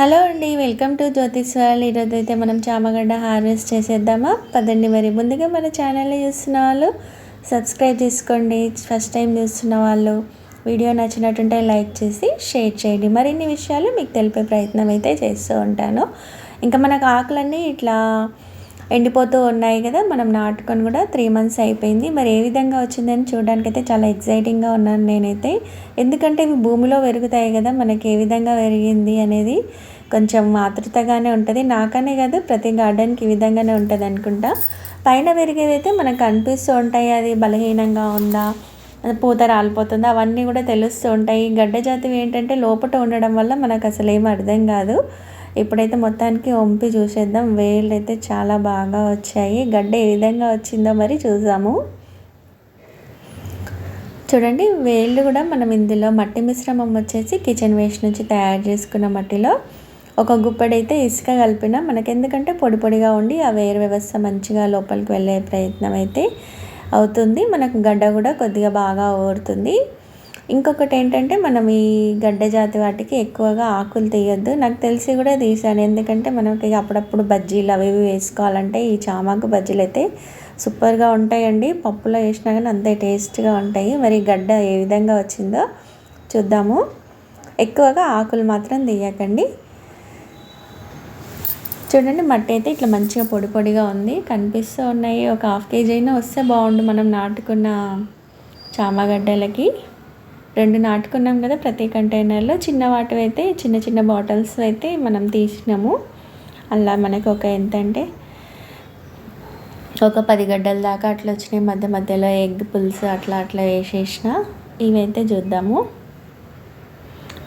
Hello అండి welcome to జ్యోతిష్ వాళ్ళు ఈరోజు అయితే మనం చామగడ్డ హార్వెస్ట్ చేసేద్దామా? పదండి మరి. ముందుగా మన ఛానల్ చూస్తున్న వాళ్ళు సబ్స్క్రైబ్ చేసుకోండి. ఫస్ట్ టైం చూస్తున్న వాళ్ళు వీడియో నచ్చినట్టుంటే లైక్ చేసి షేర్ చేయండి. మరిన్ని విషయాలు మీకు తెలిపే ప్రయత్నం అయితే చేస్తూ ఉంటాను. ఇంకా మనకు ఆకులన్నీ ఇట్లా ఎండిపోతూ ఉన్నాయి కదా మనం నాటుకొని కూడా త్రీ మంత్స్ అయిపోయింది. మరి ఏ విధంగా వచ్చిందని చూడడానికి అయితే చాలా ఎగ్జైటింగ్గా ఉన్నాను నేనైతే. ఎందుకంటే ఇవి భూమిలో పెరుగుతాయి కదా మనకి ఏ విధంగా పెరిగింది అనేది కొంచెం ఆతృతగానే ఉంటుంది. నాకనే కాదు ప్రతి గార్డెన్కి ఈ విధంగానే ఉంటుంది అనుకుంటా. పైన పెరిగేదైతే మనకు అనిపిస్తూ ఉంటాయి అది బలహీనంగా ఉందా పూత రాలిపోతుందా అవన్నీ కూడా తెలుస్తూ ఉంటాయి. గడ్డ జాతివి ఏంటంటే లోపల ఉండడం వల్ల మనకు అసలు ఏం అర్థం కాదు. ఇప్పుడైతే మొత్తానికి వంపి చూసేద్దాం. వేళ్ళు అయితే చాలా బాగా వచ్చాయి. గడ్డ ఏ విధంగా వచ్చిందో మరి చూసాము చూడండి వేళ్ళు కూడా మనం ఇందులో మట్టి మిశ్రమం వచ్చేసి కిచెన్ వేస్ట్ నుంచి తయారు చేసుకున్న మట్టిలో ఒక గుప్పడైతే ఇసుక కలిపిన మనకెందుకంటే పొడి పొడిగా ఉండి ఆ వేరు వ్యవస్థ మంచిగా లోపలికి వెళ్ళే ప్రయత్నం అయితే అవుతుంది. మనకు గడ్డ కూడా కొద్దిగా బాగా ఊరుతుంది ఇంకొకటి ఏంటంటే మనం ఈ గడ్డ జాతి వాటికి ఎక్కువగా ఆకులు తీయొద్దు. నాకు తెలిసి కూడా తీసాను ఎందుకంటే మనకి అప్పుడప్పుడు బజ్జీలు అవి ఇవి వేసుకోవాలంటే ఈ చామాకు బజ్జీలు అయితే సూపర్గా ఉంటాయండి. పప్పులో వేసినా కానీ అంతే టేస్ట్గా ఉంటాయి. మరి గడ్డ ఏ విధంగా వచ్చిందో చూద్దాము. ఎక్కువగా ఆకులు మాత్రం తీయకండి. చూడండి మట్టి అయితే ఇట్లా మంచిగా పొడి పొడిగా ఉంది. కనిపిస్తూ ఉన్నాయి. ఒక హాఫ్ కేజీ అయినా వస్తే బాగుండు. మనం నాటుకున్న చామగడ్డలకి. రెండు నాటుకున్నాం కదా ప్రతి కంటైనర్లో. చిన్న వాటివి అయితే చిన్న చిన్న బాటిల్స్ అయితే మనం తీసినాము. అలా మనకు ఒక ఎంత అంటే ఒక పది గడ్డల దాకా అట్లా వచ్చినాయి. మధ్య మధ్యలో ఎగ్ పులుసు అట్లా అట్లా వేసేసిన. ఇవైతే చూద్దాము.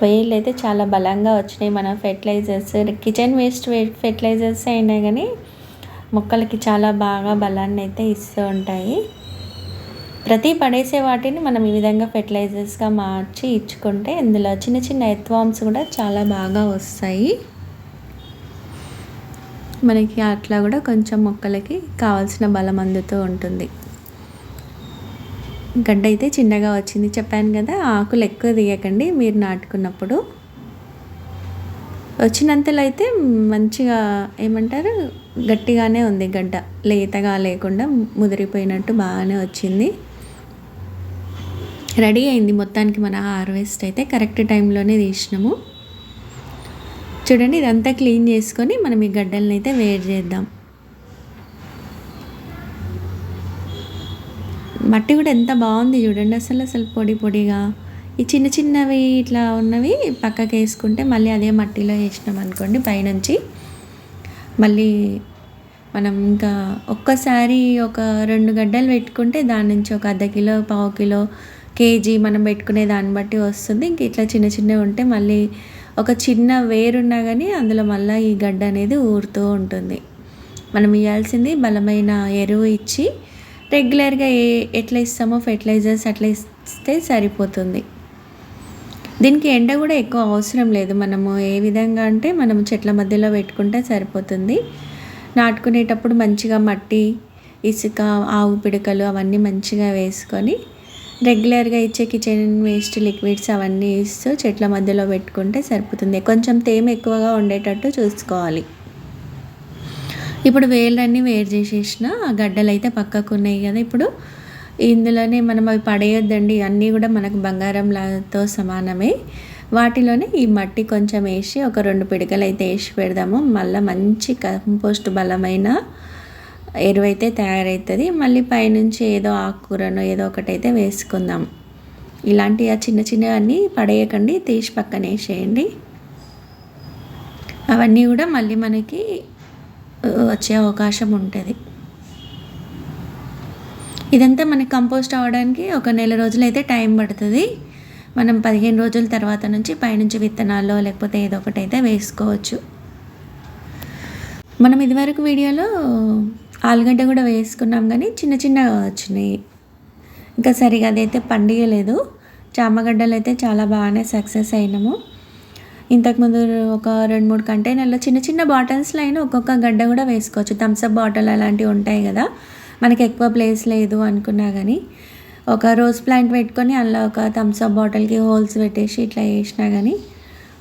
వేళ్ళు అయితే చాలా బలంగా వచ్చినాయి. మన ఫెర్టిలైజర్స్ కిచెన్ వేస్ట్ ఫెర్టిలైజర్స్ అయినా కానీ మొక్కలకి చాలా బాగా బలాన్ని అయితే ఇస్తూ ఉంటాయి. ప్రతి పడేసే వాటిని మనం ఈ విధంగా ఫెర్టిలైజర్స్గా మార్చి ఇచ్చుకుంటే ఇందులో చిన్న చిన్న ఎత్వామ్స్ కూడా చాలా బాగా వస్తాయి. మనకి అట్లా కూడా కొంచెం మొక్కలకి కావాల్సిన బలం అందుతూ ఉంటుంది. గడ్డ అయితే చిన్నగా వచ్చింది. చెప్పాను కదా ఆకులు ఎక్కువ తీయకండి మీరు నాటుకున్నప్పుడు. వచ్చినంతలో అయితే మంచిగా ఏమంటారు గట్టిగానే ఉంది గడ్డ. లేతగా లేకుండా ముదిరిపోయినట్టు బాగానే వచ్చింది. రెడీ అయింది మొత్తానికి మన హార్వెస్ట్ అయితే. కరెక్ట్ టైంలోనే తీసినాము. చూడండి ఇదంతా క్లీన్ చేసుకొని మనం ఈ గడ్డలను అయితే వేడి చేద్దాం. మట్టి కూడా ఎంత బాగుంది చూడండి అసలు అసలు పొడి పొడిగా. ఈ చిన్న చిన్నవి ఇట్లా ఉన్నవి పక్కకి వేసుకుంటే మళ్ళీ అదే మట్టిలో వేసినాం అనుకోండి పైనుంచి. మళ్ళీ మనం ఇంకా ఒక్కసారి ఒక రెండు గడ్డలు పెట్టుకుంటే దాని నుంచి ఒక అర్ధ కిలో పావు కిలో కేజీ మనం పెట్టుకునే దాన్ని బట్టి వస్తుంది. ఇంక ఇట్లా చిన్న చిన్నవి ఉంటే మళ్ళీ ఒక చిన్న వేరున్నా కానీ అందులో మళ్ళీ ఈ గడ్డ అనేది ఊరుతూ ఉంటుంది. మనం ఇవ్వాల్సింది బలమైన ఎరువు ఇచ్చి రెగ్యులర్గా ఏ ఎట్లా ఇస్తామో ఫెర్టిలైజర్స్ అట్లా ఇస్తే సరిపోతుంది. దీనికి ఎండ కూడా ఎక్కువ అవసరం లేదు. మనము ఏ విధంగా అంటే మనం చెట్ల మధ్యలో పెట్టుకుంటే సరిపోతుంది. నాటుకునేటప్పుడు మంచిగా మట్టి ఇసుక ఆవు పిడకలు అవన్నీ మంచిగా వేసుకొని రెగ్యులర్గా ఇచ్చే కిచెన్ వేస్ట్ లిక్విడ్స్ అవన్నీ ఇస్తూ చెట్ల మధ్యలో పెట్టుకుంటే సరిపోతుంది. కొంచెం తేమ ఎక్కువగా ఉండేటట్టు చూసుకోవాలి. ఇప్పుడు వేళ్ళన్నీ వేరు చేసేసిన ఆ గడ్డలు అయితే పక్కకు ఉన్నాయి కదా ఇప్పుడు. ఇందులోనే మనం అవి పడేయొద్దండి. అన్నీ కూడా మనకు బంగారంలాతో సమానమే. వాటిలోనే ఈ మట్టి కొంచెం వేసి ఒక రెండు పిడకలు అయితే వేసి పెడదాము. మళ్ళీ మంచి కంపోస్ట్ బలమైన ఎరువైతే తయారవుతుంది మళ్ళీ పైనుంచి ఏదో ఆకుకూరను ఏదో ఒకటైతే వేసుకుందాం. ఇలాంటి ఆ చిన్న చిన్నవన్నీ పడేయకండి. తీసి పక్కన వేసేయండి. అవన్నీ కూడా మళ్ళీ మనకి వచ్చే అవకాశం ఉంటుంది. ఇదంతా మనకి కంపోస్ట్ అవ్వడానికి ఒక నెల రోజులు అయితే టైం పడుతుంది. మనం పదిహేను రోజుల తర్వాత నుంచి పైనుంచి విత్తనాల్లో లేకపోతే ఏదో ఒకటి అయితే వేసుకోవచ్చు. మనం ఇదివరకు వీడియోలో ఆలుగడ్డ కూడా వేసుకున్నాం కానీ చిన్న చిన్నగా వచ్చినాయి. ఇంకా సరిగా అదైతే పండియలేదు. చామగడ్డలు అయితే చాలా బాగానే సక్సెస్ అయినాము. ఇంతకుముందు ఒక రెండు మూడు కంటైనర్లో చిన్న చిన్న బాటిల్స్లో అయినా ఒక్కొక్క గడ్డ కూడా వేసుకోవచ్చు. థమ్స్అప్ బాటిల్ అలాంటివి ఉంటాయి కదా. మనకి ఎక్కువ ప్లేస్ లేదు అనుకున్నా కానీ. ఒక రోజ్ ప్లాంట్ పెట్టుకొని అందులో ఒక థమ్స్అప్ బాటిల్కి హోల్స్ పెట్టేసి ఇట్లా వేసినా కానీ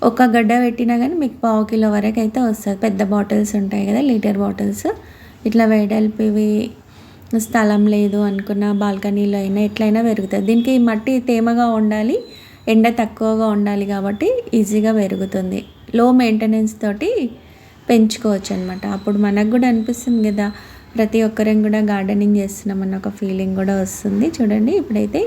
ఒక గడ్డ పెట్టినా కానీ మీకు పావు కిలో వరకు అయితే వస్తుంది. పెద్ద బాటిల్స్ ఉంటాయి కదా లీటర్ బాటిల్స్ ఇట్లా వెడల్పివి స్థలం లేదు అనుకున్న బాల్కనీలో అయినా ఎట్లయినా పెరుగుతుంది. దీనికి మట్టి తేమగా ఉండాలి ఎండ తక్కువగా ఉండాలి కాబట్టి ఈజీగా పెరుగుతుంది. లో మెయింటెనెన్స్ తోటి పెంచుకోవచ్చు అనమాట అప్పుడు మనకు కూడా అనిపిస్తుంది కదా ప్రతి ఒక్కరం కూడా గార్డెనింగ్ చేస్తున్నామన్న ఒక ఫీలింగ్ కూడా వస్తుంది. చూడండి ఇప్పుడైతే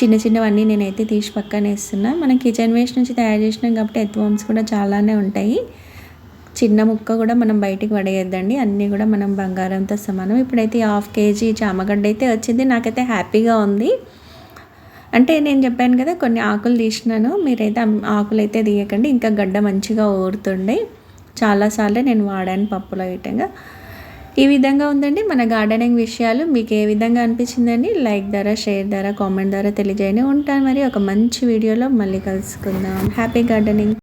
చిన్న చిన్నవన్నీ నేనైతే తీసి పక్కన వేస్తున్నా. మనం కిచెన్ వేస్ట్ నుంచి తయారు చేసినాం కాబట్టి ఎత్వామ్స్ కూడా చాలానే ఉంటాయి. చిన్న ముక్క కూడా మనం బయటికి పడేయద్దండి. అన్నీ కూడా మనం బంగారంతో సమానం. ఇప్పుడైతే హాఫ్ కేజీ చామగడ్డ అయితే వచ్చింది. నాకైతే హ్యాపీగా ఉంది. అంటే నేను చెప్పాను కదా కొన్ని ఆకులు తీసినాను. మీరైతే ఆకులు అయితే తీయకండి. ఇంకా గడ్డ మంచిగా ఊరుతుండే. చాలాసార్లు నేను వాడాను పప్పులో ఇటంగా ఈ విధంగా ఉందండి మన గార్డెనింగ్ విషయాలు. మీకు ఏ విధంగా అనిపించిందండి? లైక్ ధర షేర్ ధర కామెంట్ ద్వారా తెలియజేయని ఉంటాను మరి. ఒక మంచి వీడియోలో మళ్ళీ కలుసుకుందాం. Happy gardening.